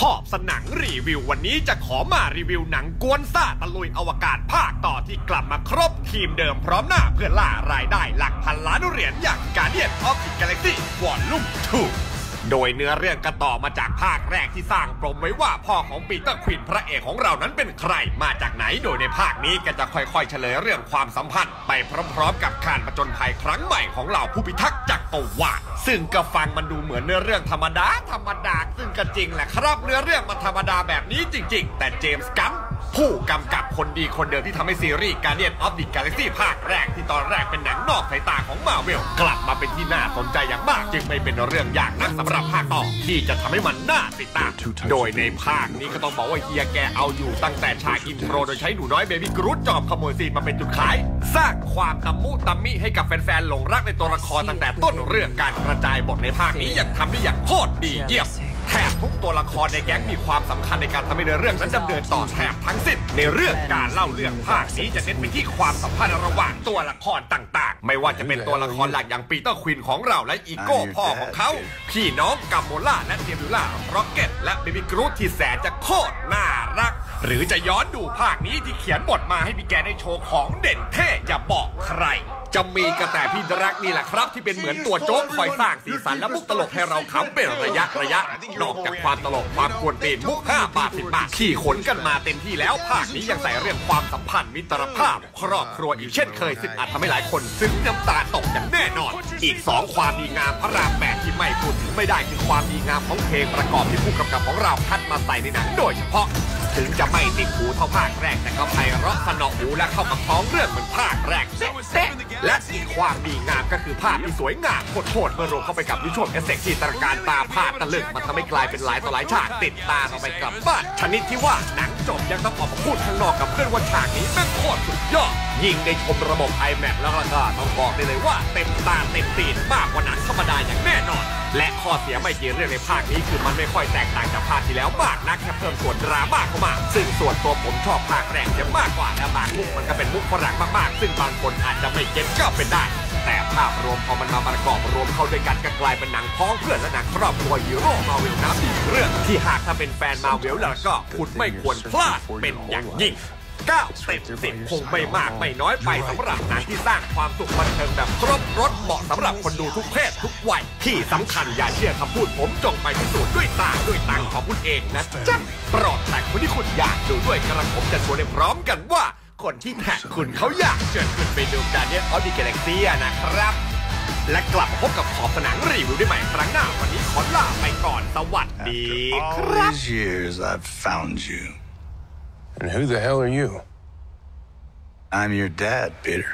ขอบสนังรีวิววันนี้จะขอมารีวิวหนังกวนซ่าตะลุยอวกาศภาคต่อที่กลับมาครบทีมเดิมพร้อมหน้าเพื่อล่ารายได้หลักพันล้านเหรียญอย่าง Guardian of the Galaxy Volume 2 โดยเนื้อเรื่องก็ต่อมาจากภาคแรกที่สร้างปมไว้ว่าพ่อของปีเตอร์ควินพระเอกของเรานั้นเป็นใคร มาจากไหนโดยในภาคนี้ก็จะค่อยๆ เฉลยเรื่องความสัมพันธ์ ไปพร้อมๆ กับการผจญภัยครั้งใหม่ของเหล่าผู้พิทักษ์จักรวาลซึ่งก็ฟังมันดูเหมือนเนื้อเรื่องธรรมดาธรรมดาซึ่งก็จริงแหละครับเนื้อเรื่องมันธรรมดาแบบนี้จริง ๆ แต่เจมส์กัน ผู้กำกับคนดีคนเดิมที่ทำให้ซีรีส์ Guardian of the Galaxy ภาคแรกที่ตอนแรกเป็นหนังนอกสายตาของมาเวลกลับมาเป็นที่น่าสนใจอย่างมาก จึงไม่เป็นเรื่องยากนักสำหรับภาคต่อที่จะทำให้มันน่าติดตาม โดยในภาคนี้ก็ต้องบอกว่าเฮียแกเอาอยู่ตั้งแต่ฉากอินโทรโดยใช้หนูน้อยเบบี้กรูดจอบขโมยซีนมาเป็นจุดขาย สร้างความตำมุตำมิให้กับแฟนๆหลงรักในตัวละครตั้งแต่ต้นเรื่องการกระจายบทในภาคนี้ย่างทำได้อย่างโคตรดีเยี่ยม แทบทุกตัวละครในแก๊งมีความสำคัญในการทำให้เนื้อเรื่องนั้นดำเนินต่อแทบทั้งสิ้นในเรื่องการเล่าเรื่องภาคนี้จะเน้นไปที่ความสัมพันธ์ระหว่างตัวละครต่างๆ ไม่ว่าจะเป็นตัวละครหลักอย่างปีเตอร์ควินของเราและอีโก้พ่อของเขา พี่น้องกัมโมล่าและเทียบิล่าร็อกเก็ตและเบบี้กรูทที่แสนจะโคตรน่ารัก หรือจะย้อนดูภาคนี้ที่เขียนบทมาให้พี่แกได้โชว์ของเด่นเท่อย่าบอก ใคร จะมีกระแต่พี่ดรักนี่แหละครับ ที่เป็นเหมือนตัวโจ๊กคอยสร้างสีสันและมุกตลกให้เราขำเป็นระยะระยะ นอกจากความตลกความกวนตีนมุก5บาท10บบาทที่ขนกันมาเต็มที่แล้วภาคนี้ยังใส่เรื่องความสัมพันธ์มิตรภาพ ครอบครัวอีกเช่นเคยซึ่งอาจทำให้หลายคนซึ้งน้ำตาตกอย่างแน่นอน อีก2ความดีงามพระรามแปดที่ไม่พูดถึงไม่ได้คือความดีงามของเพลงประกอบที่ผู้กำกับของเราคัดมาใส่ในหนังโดยเฉพาะ ถึงจะไม่ติดหูเท่าภาคแรกแต่ก็ไพเราะสนอหูและเข้ากับท้องเรื่องเหมือนภาคแรก ความดีงาม ก็คือภาพที่สวยงามโคตรเมื่อรวมเข้าไปกับวิชวลเอฟเฟกต์ที่ตระการตาภาพตะลึงมันทำให้กลายเป็นหลายต่อหลายฉากติดตาเข้าไปกลับบ้านชนิดที่ว่าหนังจบยังต้องออกมาพูดข้างนอกกับเพื่อนว่าฉากนี้แม่งโคตรสุดยอดยิ่งได้ชมระบบ iMac แล้วก็ต้องบอกได้เลยว่าเต็มตาเต็มตีนมากกว่าหนังธรรมดาอย่างแน่นอน และข้อเสียไม่กี่เรื่องในภาคนี้คือมันไม่ค่อยแตกต่างจากภาคที่แล้วมากนักแค่เพิ่มส่วนดราม่าเข้ามา ซึ่งส่วนตัวผมชอบภาคแรกจะมากกว่าและบางมุกมันก็เป็นมุกฝรั่งมากๆ ซึ่งบางคนอาจจะไม่เก็ตก็เป็นได้ แต่ภาพรวมพอมันมาประกอบรวมเข้าด้วยกันก็กลายเป็นหนังพ้องเพื่อนและหนังครอบครัวฮีโร่มาเวลน้ำอีเรื่องที่หากถ้าเป็นแฟนมาเวลแล้วก็คุณไม่ควรพลาดเป็นอย่างยิ่ง9เต็มสิบคงไม่มากไม่น้อยไปสำหรับหนังที่สร้างความสุขบันเทิงแบบครบรถเหมาะสำหรับคนดูทุกเพศทุกวัย ที่สำคัญอย่าเชื่อคำพูดผมจงไปพิสูจน์ด้วยตาด้วยตังของคุณเองนะจ๊ะโปรดแต่คนที่คุณอยากดูด้วยกระผมจะชวนให้พร้อมกันว่า คนที่แท็กคุณเขาอยากเชิญคุณไปดูการเดียนออฟดิกาแล็กซี่นะครับ และกลับมาพบกับขอบสนามรีวิวได้ใหม่ครั้งหน้า วันนี้ขอลาไปก่อน สวัสดี All ครับ these years, I've found you. And who the hell are you? I'm your dad, Peter.